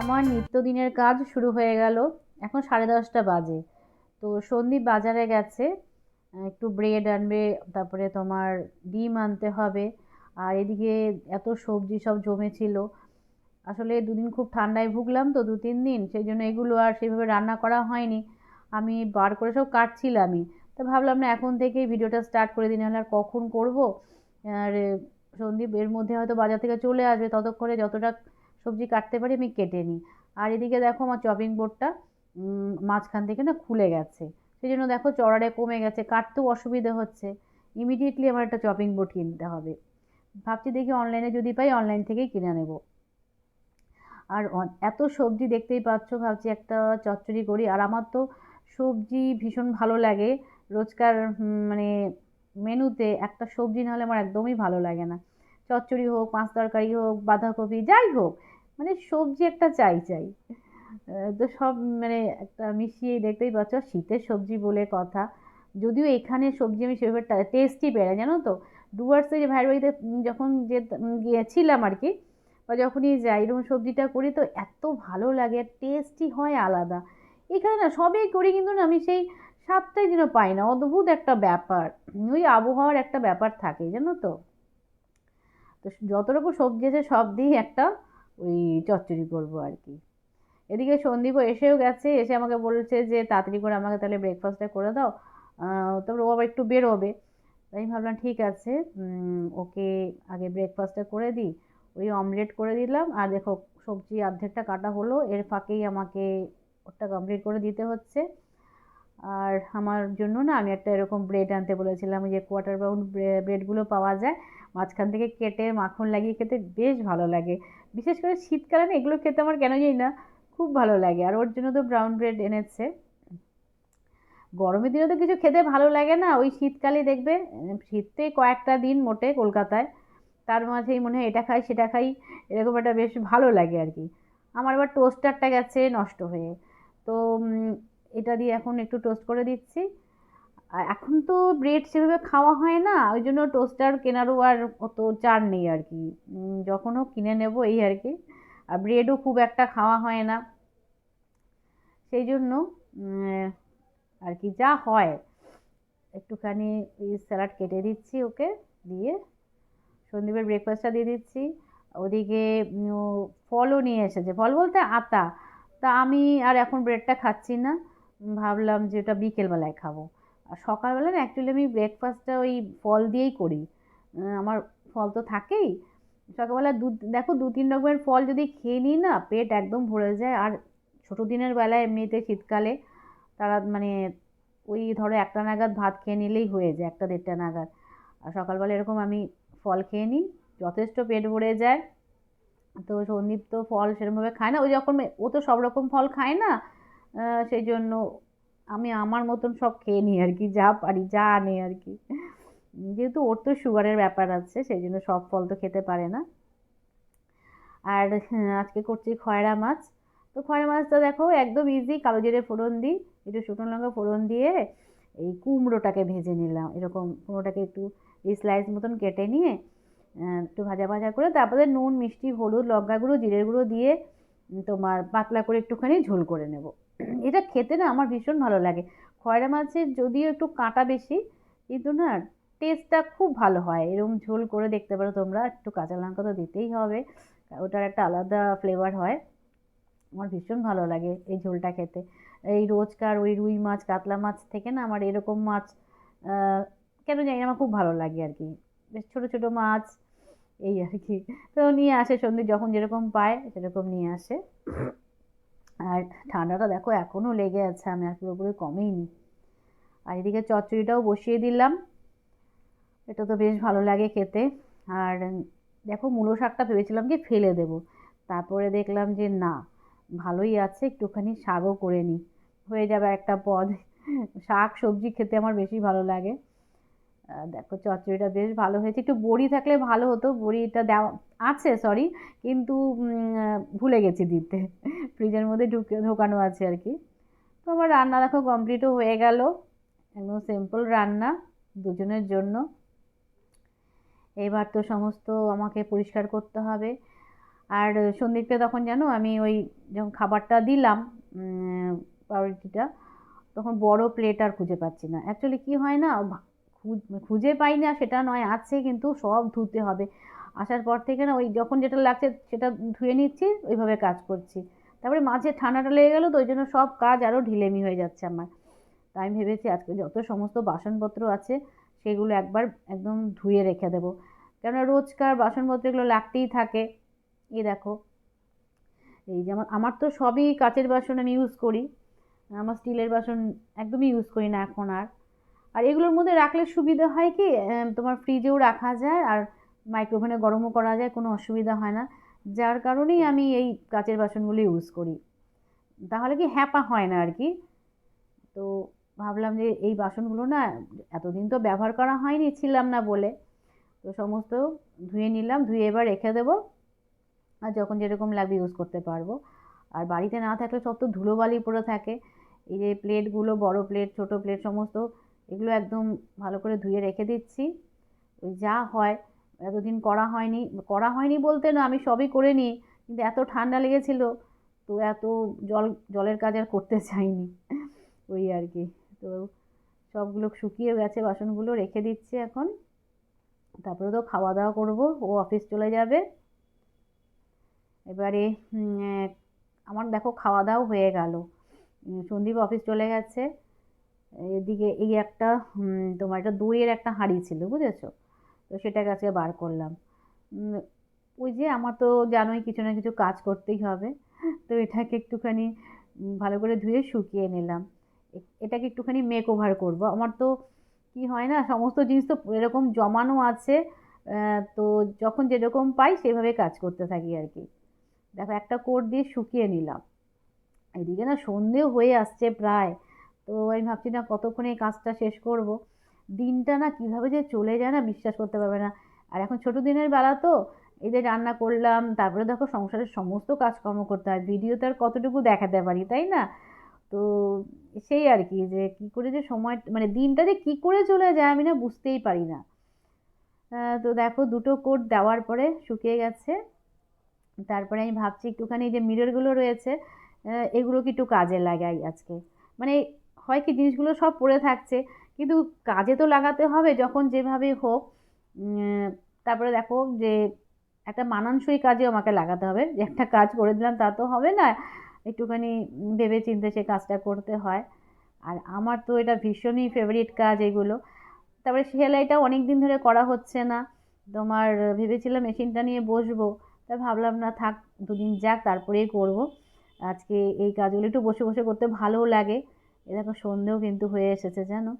আমার নিত্যদিনের কাজ শুরু হয়ে গেল। এখন সাড়ে দশটা বাজে। তো সন্দীপ বাজারে গেছে। একটু ব্রেড আনবে, তারপরে তোমার ডিম আনতে হবে। আর এদিকে এত সবজি সব জমেছিল। আসলে দুদিন খুব ঠান্ডায় ভুগলাম তো, দু তিন দিন। সেই জন্য এগুলো আর সেইভাবে রান্না করা হয়নি। আমি বার করে সব কাটছিলামই। তো ভাবলাম না, এখন থেকেই ভিডিওটা স্টার্ট করে দিন আর কখন করব? আর সন্দীপ এর মধ্যে হয়তো বাজার থেকে চলে আসবে। ততক্ষণে যতটা সবজি কাটতে পারি, আমি কেটে নিই। আর এদিকে দেখো আমার চপিং বোর্ডটা মাঝখান থেকে না খুলে গেছে। সেই জন্য দেখো চড়ারে কমে গেছে, কাটতেও অসুবিধে হচ্ছে। ইমিডিয়েটলি আমার একটা চপিং বোর্ড কিনতে হবে। ভাবছি দেখি অনলাইনে যদি পাই অনলাইন থেকেই কিনে নেব। আর এত সবজি দেখতেই পাচ্ছ, ভাবছি একটা চচ্চড়ি করি। আর আমার তো সবজি ভীষণ ভালো লাগে। রোজকার মানে মেনুতে একটা সবজি না হলে আমার একদমই ভালো লাগে না। চচ্চড়ি হোক, পাঁচ তরকারি হোক, বাঁধাকপি, যাই হোক মানে সবজি একটা চাই চাই। তো সব মানে একটা মিশিয়ে দেখতেই পাচ্ছ, শীতের সবজি বলে কথা। যদিও এখানে সবজি আমি সেভাবে টেস্টই বেড়ে, জানো তো? ডুয়ার্সে যে ভাইয়ের বাড়িতে যখন যে গিয়েছিলাম আর কি, বা যখনই যাই, এরকম সবজিটা করি তো এত ভালো লাগে টেস্টই হয় আলাদা। এখানে না সবই করি কিন্তু না আমি সেই স্বাদটাই যেন পাই না, অদ্ভুত একটা ব্যাপার। ওই আবহাওয়ার একটা ব্যাপার থাকে, জানো তো? তো যত রকম সবজি আছে সব দিয়েই একটা ওই চচ্চড়ি করব আর কি। এদিকে সন্দীপও এসেও গেছে, এসে আমাকে বলছে যে, তাড়াতাড়ি করে আমাকে তাহলে ব্রেকফাস্টটা করে দাও তারপরে ও আবার একটু বেরোবে। তাই ভাবলাম, ঠিক আছে ওকে আগে ব্রেকফাস্টটা করে দিই। ওই অমলেট করে দিলাম, আর দেখো, সবজি অর্ধেকটা কাটা হলো, এর ফাঁকেই আমাকে ওটা কমপ্লিট করে দিতে হচ্ছে। আর আমার জন্য না আমি একটা এরকম ব্রেড আনতে বলেছিলাম যে কোয়ার্টার বাউন্ড ব্রেডগুলো পাওয়া যায়। মাঝখান থেকে কেটে, মাখন লাগিয়ে খেতে বেশ ভালো লাগে। বিশেষ করে শীতকালে না এগুলো খেতে আমার কেন জানি না, খুব ভালো লাগে। আর ওর জন্য তো ব্রাউন ব্রেড এনেছে। গরমের দিনে তো কিছু খেতে ভালো লাগে না। ওই শীতকালে দেখবে, শীতে কয়েকটা দিন মোটে কলকাতায়। তার মাঝেই মনে হয় এটা খাই, সেটা খাই, এরকম একটা বেশ ভালো লাগে আর কি। আমার আবার টোস্টারটা গেছে নষ্ট হয়ে। তো এটা দিয়ে এখন একটু টোস্ট করে দিচ্ছি। আর এখন তো ব্রেড সেভাবে খাওয়া হয় না, ওই জন্য টোস্টার কেনারও আর অত চার নেই আর কি। যখনও কিনে নেব এই আর কি। আর ব্রেডও খুব একটা খাওয়া হয় না। সেই জন্য আর কি যা হয়, একটুখানি স্যালাড কেটে দিচ্ছি ওকে, দিয়ে সন্দীপের ব্রেকফাস্টটা দিয়ে দিচ্ছি। ওদিকে ফলও নিয়ে এসেছে। ফল বলতে আতা। তা আমি আর এখন ব্রেডটা খাচ্ছি না। ভাবলাম যে ওটা বিকেলবেলায় খাব। আর সকালবেলা না অ্যাকচুয়ালি আমি ব্রেকফাস্টটা ওই ফল দিয়েই করি। আমার ফল তো থাকেই। সকালবেলা দু, দেখো দু তিন রকমের ফল যদি খেয়ে নিই না, পেট একদম ভরে যায়। আর ছোটো দিনের বেলায় এমনিতে শীতকালে তারা মানে ওই ধরো একটা নাগাদ ভাত খেয়ে নিলেই হয়ে যায়, একটা দেড়টা নাগাদ। আর সকালবেলা এরকম আমি ফল খেয়ে নিই, যথেষ্ট পেট ভরে যায়। তো সন্দীপ তো ফল সেরকমভাবে খায় না। ওই যখন ও তো সব রকম ফল খায় না সেই জন্য আমি আমার মতন সব খেয়ে নিই আর কি, যা পারি, যা আনে আর কি। যেহেতু ওর তো সুগারের ব্যাপার আছে সেই জন্য সব ফল তো খেতে পারে না। আর আজকে করছি খয়রা মাছ। তো খয়রা মাছটা দেখো, একদম ইজি কালো জিরে ফোড়ন দিই, একটু শুকনো লঙ্কা ফোড়ন দিয়ে এই কুমড়োটাকে ভেজে নিলাম। এরকম কুমড়োটাকে একটু এই স্লাইস মতন কেটে নিয়ে একটু ভাজা ভাজা করে, তারপরে নুন, মিষ্টি, হলুদ, লঙ্কা গুঁড়ো, জিরের গুঁড়ো দিয়ে তোমার পাতলা করে একটুখানি ঝোল করে নেব। এটা খেতে না আমার ভীষণ ভালো লাগে। খয়রা মাছের যদিও একটু কাঁটা বেশি, কিন্তু না টেস্টটা খুব ভালো হয়। এরকম ঝোল করে দেখতে পারো তোমরা, একটু কাঁচা লঙ্কা তো দিতেই হবে, ওটার একটা আলাদা ফ্লেভার হয়। আমার ভীষণ ভালো লাগে এই ঝোলটা খেতে। এই রোজকার ওই রুই মাছ, কাতলা মাছ থেকে না আমার এরকম মাছ কেন জানি আমার খুব ভালো লাগে আর কি। বেশ ছোটো ছোটো মাছ, এই আর কি। তো নিয়ে আসে সন্ধে যখন যেরকম পায় সেরকম নিয়ে আসে। আর ঠান্ডাটা দেখো এখনও লেগে আছে, আমি আর পুরোপুরি কমেইনি। আর এদিকে চচ্চড়িটাও বসিয়ে দিলাম। এটা তো বেশ ভালো লাগে খেতে। আর দেখো মূলো শাকটা ভেবেছিলাম কি ফেলে দেব। তারপরে দেখলাম যে না, ভালোই আছে, একটুখানি শাকও করে নিই হয়ে যাবে একটা পদ। শাক, সবজি খেতে আমার বেশি ভালো লাগে। দেখো চচ্চড়িটা বেশ ভালো হয়েছে। একটু বড়ি থাকলে ভালো হতো, বড়িটা দেওয়া আছে সরি কিন্তু ভুলে গেছি দিতে। ফ্রিজের মধ্যে ঢুকে, ঢোকানো আছে আর কি। তো আমার রান্না দেখো কমপ্লিটও হয়ে গেল। একদম সিম্পল রান্না দুজনের জন্য। এবার তো সমস্ত আমাকে পরিষ্কার করতে হবে। আর সন্দীপকে তখন জানো, আমি ওই যখন খাবারটা দিলাম পাউরুটিটা, তখন বড় প্লেট আর খুঁজে পাচ্ছি না। অ্যাকচুয়ালি কি হয় না খুঁজে পাই না, সেটা নয়, আছে কিন্তু সব ধুতে হবে। আসার পর থেকে না, ওই যখন যেটা লাগছে সেটা ধুয়ে নিচ্ছি, ওইভাবে কাজ করছি। তারপরে মাঝে ঠান্ডাটা লেগে গেলো তো, ওই জন্য সব কাজ আরও ঢিলেমি হয়ে যাচ্ছে আমার। তাই আমি ভেবেছি আজকে যত সমস্ত বাসনপত্র আছে, সেগুলো একবার একদম ধুয়ে রেখে দেবো। কেননা রোজকার বাসনপত্র এগুলো লাগতেই থাকে। এই দেখো, এই যেমন আমার তো সবই কাচের বাসন আমি ইউজ করি। আমার স্টিলের বাসন একদমই ইউজ করি না এখন আর। আর এগুলোর মধ্যে রাখলে সুবিধা হয় কি তোমার ফ্রিজেও রাখা যায় আর মাইক্রোওভেনে গরমও করা যায়, কোনো অসুবিধা হয় না। যার কারণেই আমি এই কাচের বাসনগুলো ইউজ করি। তাহলে কি হ্যাপা হয় না আর কি? তো ভাবলাম যে এই বাসনগুলো না এতদিন তো ব্যবহার করা হয়নি, ছিলাম না বলে। তো সমস্ত ধুয়ে নিলাম, ধুয়ে এবার রেখে দেবো। আর যখন যেরকম লাগবে ইউজ করতে পারব। আর বাড়িতে না থাকলে সব তো ধুলোবালি পড়ে থাকে। এই যে প্লেটগুলো বড় প্লেট ছোট প্লেট সমস্ত এগুলো একদম ভালো করে ধুয়ে রেখে দিচ্ছি। যা হয়, এতদিন করা হয়নি। করা হয়নি বলতে না, আমি সবই করে নিই, কিন্তু এত ঠান্ডা লেগেছিল, তো এত জল, জলের কাজ আর করতে চাইনি ওই আর কি। তো সবগুলো শুকিয়ে গেছে বাসনগুলো রেখে দিচ্ছি এখন। তারপরে তো খাওয়া দাওয়া করব, ও অফিস চলে যাবে। এবারে আমার দেখো খাওয়া দাওয়া হয়ে গেল। সন্দীপ অফিস চলে গেছে। এদিকে এই একটা তোমার একটা দইয়ের একটা হাঁড়ি ছিল, বুঝেছ? তো সেটাকে আজকে বার করলাম। ওই যে আমার তো জানোই কিছু না কিছু কাজ করতেই হবে। তো এটাকে একটুখানি ভালো করে ধুয়ে শুকিয়ে নিলাম। এটাকে একটুখানি মেক ওভার করব। আমার তো কি হয় না, সমস্ত জিনিস তো এরকম জমানো আছে তো যখন যেরকম পাই সেভাবে কাজ করতে থাকি আর কি। দেখো, একটা কোট দিয়ে শুকিয়ে নিলাম। এদিকে না সন্ধেও হয়ে আসছে প্রায়। তো আমি ভাবছি, না, কতক্ষণে এই কাজটা শেষ করব? দিনটা না কীভাবে যে চলে যায় না বিশ্বাস করতে পারবে না। আর এখন ছোটো দিনের বেলা তো এই যে রান্না করলাম, তারপরে দেখো সংসারের সমস্ত কাজকর্ম করতে হয়। ভিডিওতে আর কতটুকু দেখাতে পারি, তাই না? তো সেই আর কি, যে কী করে যে সময় মানে দিনটা যে কী করে চলে যায় আমি না বুঝতেই পারি না। তো দেখো দুটো কোট দেওয়ার পরে শুকিয়ে গেছে। তারপরে আমি ভাবছি একটুখানি যে মিররগুলো রয়েছে এগুলো কি একটু কাজে লাগাই আজকে। মানে হয় কি জিনিসগুলো সব পড়ে থাকছে। কিন্তু কাজে তো লাগাতে হবে যখন যেভাবে হোক। তারপরে দেখো যে একটা মানানসই কাজে আমাকে লাগাতে হবে। যে একটা কাজ করে দিলাম তা তো হবে না। একটুখানি ভেবে চিন্তে সে কাজটা করতে হয়। আর আমার তো এটা ভীষণই ফেভারিট কাজ এগুলো। তারপরে সেলাইটাও অনেক দিন ধরে করা হচ্ছে না। তোমার ভেবেছিলাম মেশিনটা নিয়ে বসবো। তা ভাবলাম না থাক, দুদিন যাক, তারপরেই করব। আজকে এই কাজগুলো একটু বসে বসে করতে ভালোও লাগে। এ দেখো সন্ধেও কিন্তু হয়ে এসেছে, জানো?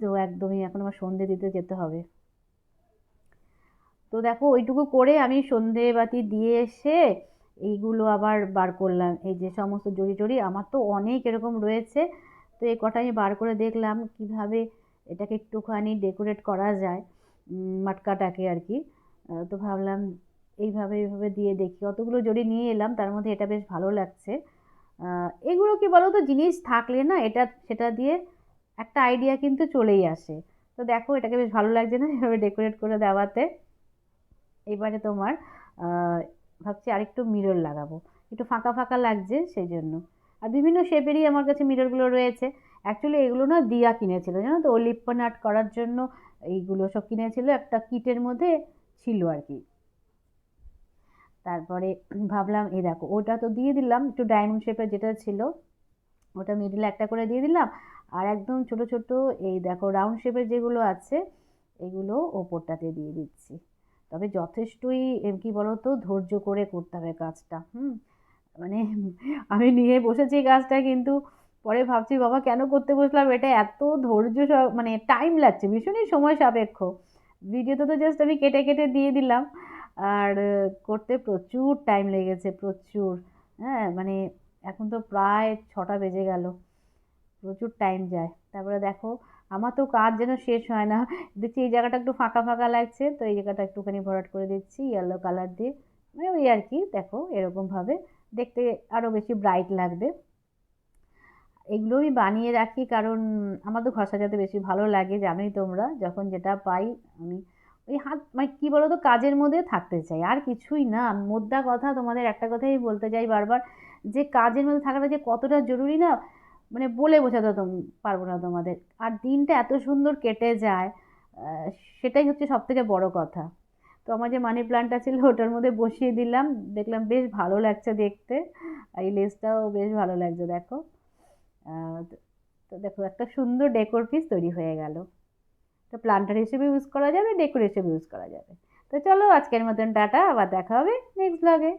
তো একদমই এখন আমার সন্ধে দিতে যেতে হবে। তো দেখো ওইটুকু করে আমি সন্ধে বাতি দিয়ে এসে এইগুলো আবার বার করলাম। এই যে সমস্ত জড়ি টড়ি, আমার তো অনেক এরকম রয়েছে। তো এই কটা আমি বার করে দেখলাম কীভাবে এটাকে একটুখানি ডেকোরেট করা যায় মাটকাটাকে আর কি। তো ভাবলাম এইভাবে এইভাবে দিয়ে দেখি। অতগুলো জড়ি নিয়ে এলাম, তার মধ্যে এটা বেশ ভালো লাগছে। এগুলো কি বলো তো জিনিস থাকলে না এটা, সেটা দিয়ে একটা আইডিয়া কিন্তু চলেই আসে। তো দেখো, এটাকে বেশ ভালো লাগছে না এভাবে ডেকোরেট করে দেওয়াতে। এবারে তোমার ভাবছি আরেকটু মিরর লাগাবো। একটু ফাঁকা ফাঁকা লাগছে সেই জন্য। আর বিভিন্ন শেপেরই আমার কাছে মিররগুলো রয়েছে। অ্যাকচুয়ালি এগুলো না দিয়া কিনেছিল, জানো তো? ও লিপ্পন আর্ট করার জন্য এইগুলো সব কিনেছিল। একটা কিটের মধ্যে ছিল আর কি। তারপরে ভাবলাম, এই দেখো, ওটা তো দিয়ে দিলাম, একটু ডায়মন্ড শেপের যেটা ছিল, ওটা মিডিলে একটা করে দিয়ে দিলাম, আর একদম ছোট ছোট এই দেখো রাউন্ড শেপের যেগুলো আছে, এগুলো ওপরটাতে দিয়ে দিচ্ছি। তবে যথেষ্টই কি বলো তো ধৈর্য করে করতে হবে কাজটা, হুম? মানে আমি নিয়ে বসেছি কাজটা, কিন্তু পরে ভাবছি, বাবা, কেন করতে বসলাম? এটা এত ধৈর্য মানে টাইম লাগছে, ভীষণই সময় সাপেক্ষ। ভিডিওতে তো জাস্ট আমি কেটে কেটে দিয়ে দিলাম। আর করতে প্রচুর টাইম লেগেছে, প্রচুর। হ্যাঁ মানে এখন তো প্রায় ছটা বেজে গেল। প্রচুর টাইম যায়। তারপরে দেখো, আমার তো কাজ যেন শেষ হয় না। দেখছি এই জায়গাটা একটু ফাঁকা ফাঁকা লাগছে, তো এই জায়গাটা একটুখানি ভরাট করে দিচ্ছি ইয়েলো কালার দিয়ে। মানে ওই আর কি, দেখো এরকমভাবে দেখতে আরও বেশি ব্রাইট লাগবে। এগুলো আমি বানিয়ে রাখি কারণ আমার তো ঘর সাজাতে বেশি ভালো লাগে, জানোই তোমরা। যখন যেটা পাই, আমি ওই হাত মানে কী বলো তো কাজের মধ্যে থাকতে চাই, আর কিছুই না। মোদ্দা কথা, তোমাদের একটা কথাই বলতে চাই বারবার, যে কাজের মধ্যে থাকাটা যে কতটা জরুরি না মানে বলে বোঝাতে পারব না তোমাদের। আর দিনটা এত সুন্দর কেটে যায় সেটাই হচ্ছে সব থেকে বড় কথা। তো আমার যে মানি প্ল্যান্টটা ছিল, ওটার মধ্যে বসিয়ে দিলাম। দেখলাম বেশ ভালো লাগছে দেখতে এই লেসটাও বেশ ভালো লাগছে, দেখো। তো দেখো, একটা সুন্দর ডেকোর পিস তৈরি হয়ে গেল। তো প্লান্টার হিসেবে ইউজ করা যাবে ডেকোর হিসেবে ইউজ করা যাবে। তো চলো আজকের মতন টাটা, আবার দেখা হবে নেক্সট ব্লগে